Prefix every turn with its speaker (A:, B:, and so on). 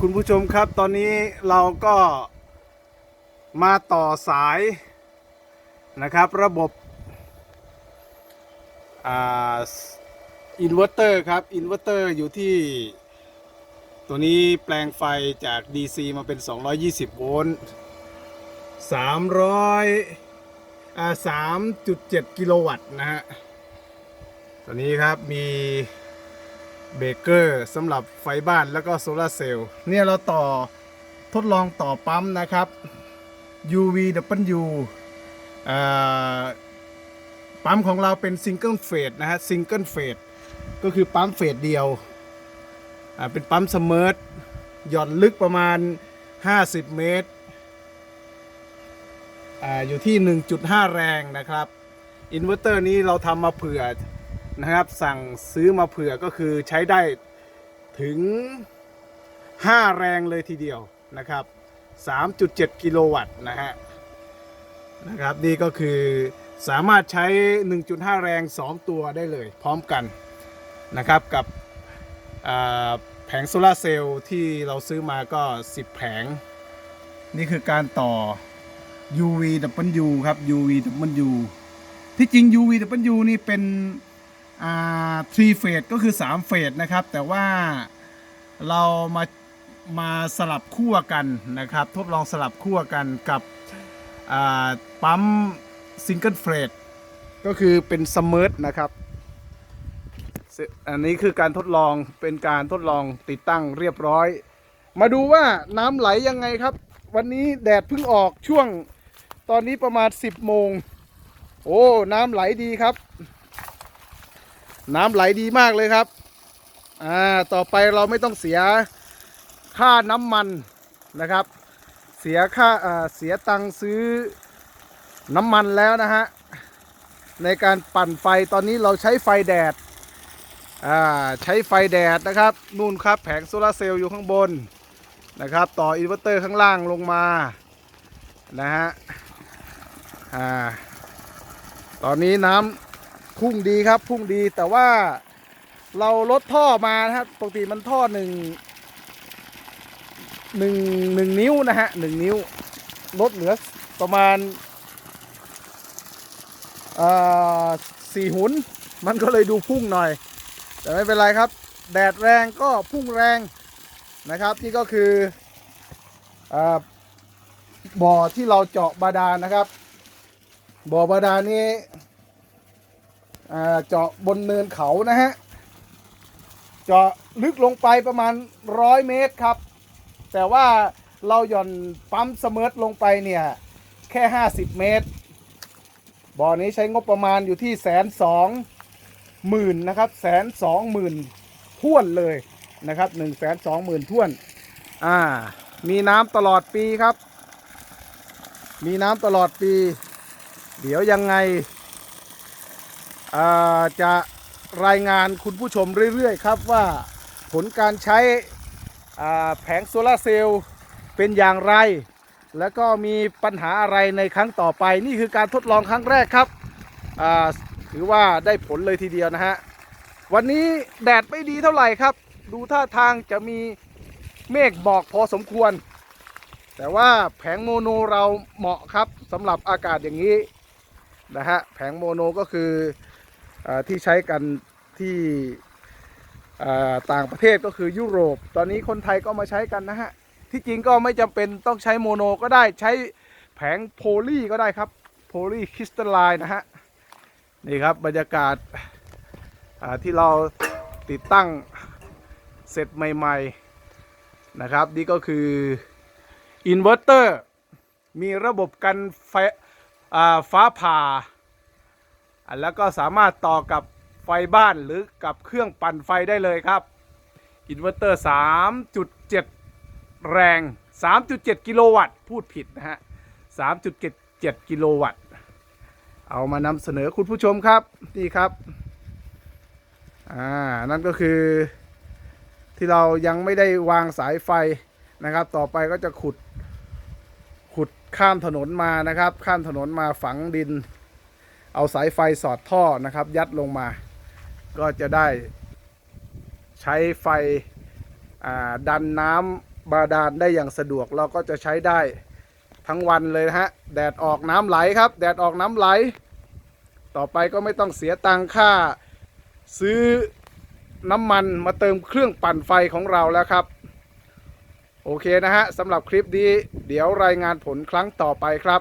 A: คุณผู้ชมครับตอนนี้เราก็มาต่อสายนะครับ ระบบอินเวอร์เตอร์ครับอินเวอร์เตอร์อยู่ที่ ตัวนี้แปลงไฟจาก DC มาเป็น 220 โวลต์300อ่า3.7 กิโลวัตต์นะฮะตัวนี้ครับมี เบเกอร์สำหรับไฟบ้านแล้วก็โซลาเซลล์เนี่ยเราต่อทดลองต่อปั๊มนะครับ UVW ปั๊มของเราเป็นซิงเกิลเฟสนะฮะซิงเกิลเฟสก็คือปั๊มเฟสเดียว เป็นปั๊มสมอร์ทหย่อนลึกประมาณ 50 เมตรออยู่ที่ 1.5 แรงนะครับ อินเวอร์เตอร์นี้เราทำมาเผื่อ นะครับสั่งซื้อมาเผื่อก็คือใช้ได้ถึง 5 แรงเลยทีเดียวนะครับ 3.7 กิโลวัตต์นะฮะนะครับนี่ก็คือสามารถใช้ 1.5 แรง 2 ตัวได้เลย พร้อมกันนะครับกับแผงโซลาร์เซลล์ที่เราซื้อมาก็ 10 แผง นี่คือการต่อ UVW ครับ UVW ที่จริง UVW นี่เป็น อ่า3เฟสก็คือ 3 เฟสนะครับ แต่ว่าเรามามาสลับขั้วกันนะครับ ทดลองสลับขั้วกันกับปั๊มซิงเกิลเฟสก็คือเป็นสม e ร์นะครับ อันนี้คือการทดลองเป็นการทดลองติดตั้งเรียบร้อย มาดูว่าน้ำไหลยังไงครับ วันนี้แดดเพิ่งออกช่วงตอนนี้ประมาณ 10โมงโอ้ น้ำไหลดีครับ น้ำไหลดีมากเลยครับ อ่า ต่อไปเราไม่ต้องเสียค่าน้ำมันนะครับ เสียค่าอ่าเสียตังค์ซื้อน้ำมันแล้วนะฮะ ในการปั่นไฟตอนนี้เราใช้ไฟแดด อ่า ใช้ไฟแดดนะครับ นู่นครับแผงโซลาร์เซลล์อยู่ข้างบนนะครับ ต่ออินเวอร์เตอร์ข้างล่างลงมา นะฮะ อ่า ตอนนี้น้ำ พุ่งดีครับพุ่งดีแต่ว่าเราลดท่อมานะครับปกติมันท่อหนึ่งหนึ่งหนึ่งนิ้วนะฮะหนึ่งนิ้วลดเหลือประมาณสี่หุนมันก็เลยดูพุ่งหน่อย แต่ไม่เป็นไรครับ แดดแรงก็พุ่งแรงนะครับนี่ก็คืออบ่อที่เราเจาะบาดาลนะครับ บ่อบาดาลนี้ เจาะบนเนินเขานะฮะ เจาะลึกลงไปประมาณร้อยเมตรครับ แต่ว่าเราหย่อนปั๊มเสมอลงไปเนี่ย แค่ 50 เมตร บ่อนี้ใช้งบประมาณอยู่ที่แสนสองหมื่นนะครับแสนสองหมื่นท่วนเลยนะครับหนึ่งแสนสองหมื่นท่วน อ่า มีน้ำตลอดปีครับ มีน้ำตลอดปี เดี๋ยวยังไง จะรายงานคุณผู้ชมเรื่อยๆครับว่าผลการใช้แผงโซลาร์เซลล์เป็นอย่างไร แล้วก็มีปัญหาอะไรในครั้งต่อไปนี่คือการทดลองครั้งแรกครับถือว่าได้ผลเลยทีเดียวนะฮะ วันนี้แดดไม่ดีเท่าไหร่ครับ ดูท่าทางจะมีเมฆบอกพอสมควร แต่ว่าแผงโมโนเราเหมาะครับสำหรับอากาศอย่างนี้นะฮะแผงโมโนก็คือ ที่ใช้กันที่ต่างประเทศก็คือยุโรป ตอนนี้คนไทยก็มาใช้กันนะฮะ ที่จริงก็ไม่จำเป็นต้องใช้โมโนก็ได้ใช้แผงโพลีก็ได้ครับ โพลีคริสตัลไลน์นะฮะ นี่ครับบรรยากาศที่เราติดตั้งเสร็จใหม่ ๆ นะครับ นี่ก็คืออินเวอร์เตอร์มีระบบกันไฟฟ้าผ่า แล้วก็สามารถต่อกับไฟบ้านหรือกับเครื่องปั่นไฟได้เลยครับ อินเวอร์เตอร์ 3.7 แรง 3.7 กิโลวัตต์ พูดผิดนะฮะ 3.7 กิโลวัตต์ เอามานำเสนอคุณผู้ชมครับ นี่ครับ อ่า นั่นก็คือ ที่เรายังไม่ได้วางสายไฟนะครับ ต่อไปก็จะขุด ขุดข้ามถนนมานะครับ ข้ามถนนมาฝังดิน เอาสายไฟสอดท่อนะครับ ยัดลงมา ก็จะได้ใช้ไฟดันน้ำบาดาลได้อย่างสะดวก เราก็จะใช้ได้ทั้งวันเลยนะฮะ แดดออกน้ำไหลครับ แดดออกน้ำไหล ต่อไปก็ไม่ต้องเสียตังค่า ซื้อน้ำมันมาเติมเครื่องปั่นไฟของเราแล้วครับ โอเคนะฮะสำหรับคลิปนี้ เดี๋ยวรายงานผลครั้งต่อไปครับ